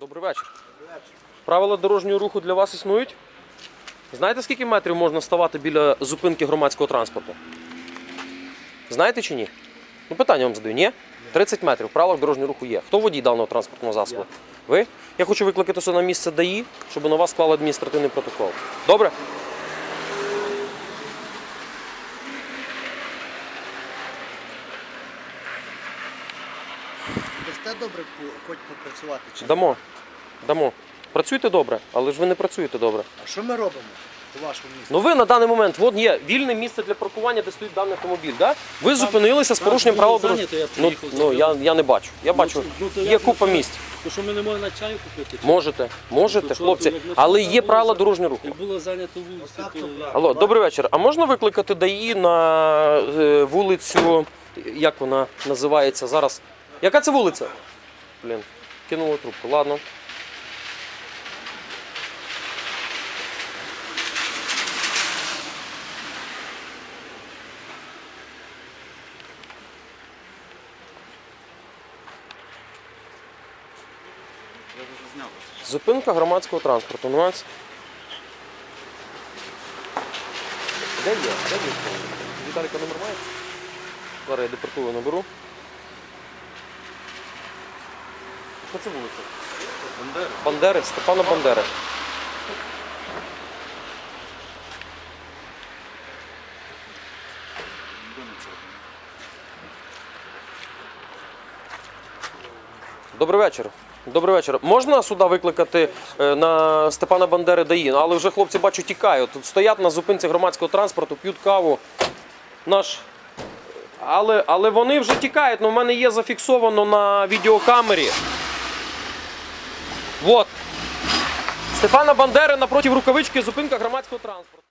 Добрий вечір. Правила дорожнього руху для вас існують? Знаєте, скільки метрів можна ставати біля зупинки громадського транспорту? Знаєте чи ні? Ну, питання вам задаю, ні? 30 метрів. Правила дорожнього руху є. Хто водій даного транспортного засобу? Ви? Я хочу викликати все на місце ДАІ, щоб на вас склали адміністративний протокол. Добре? Дасте добре хоч попрацювати? Чи? Дамо. Дамо. Працюйте добре, але ж ви не працюєте добре. А що ми робимо у вашому місті? Ну ви на даний момент, от є вільне місце для паркування, де стоїть даний автомобіль. Да? Ви зупинилися з порушенням правил дорожнього. я Ну, приїхав, ну я, я не бачу. Я бачу, ну, то є як купа місць. То що ми не можемо на чаю купити? чи? Можете, можете, То що, хлопці, то як ми але є правила дорожнього руху. Як було зайнято вулицю, то. Алло, добрий вечір. А можна викликати ДАІ на е, вулицю, як вона називається зараз? Яка це вулиця? Блін, кинула трубку. Ладно. Зупинка громадського транспорту. Ну, ось. Де є? Де є? Віталіка номер має? Зараз я депортую наберу. Що це вулиця? Бандери. Бандери, Степана Бандери. Добрий вечір. Добрий вечір. Можна сюди викликати е, на Степана Бандери ДАІ? Але вже хлопці бачу тікають. Тут стоять на зупинці громадського транспорту, п'ють каву. Наш. Але, але вони вже тікають. Ну, в мене є зафіксовано на відеокамері. Вот. Степана Бандери напротив рукавички зупинка громадського транспорту.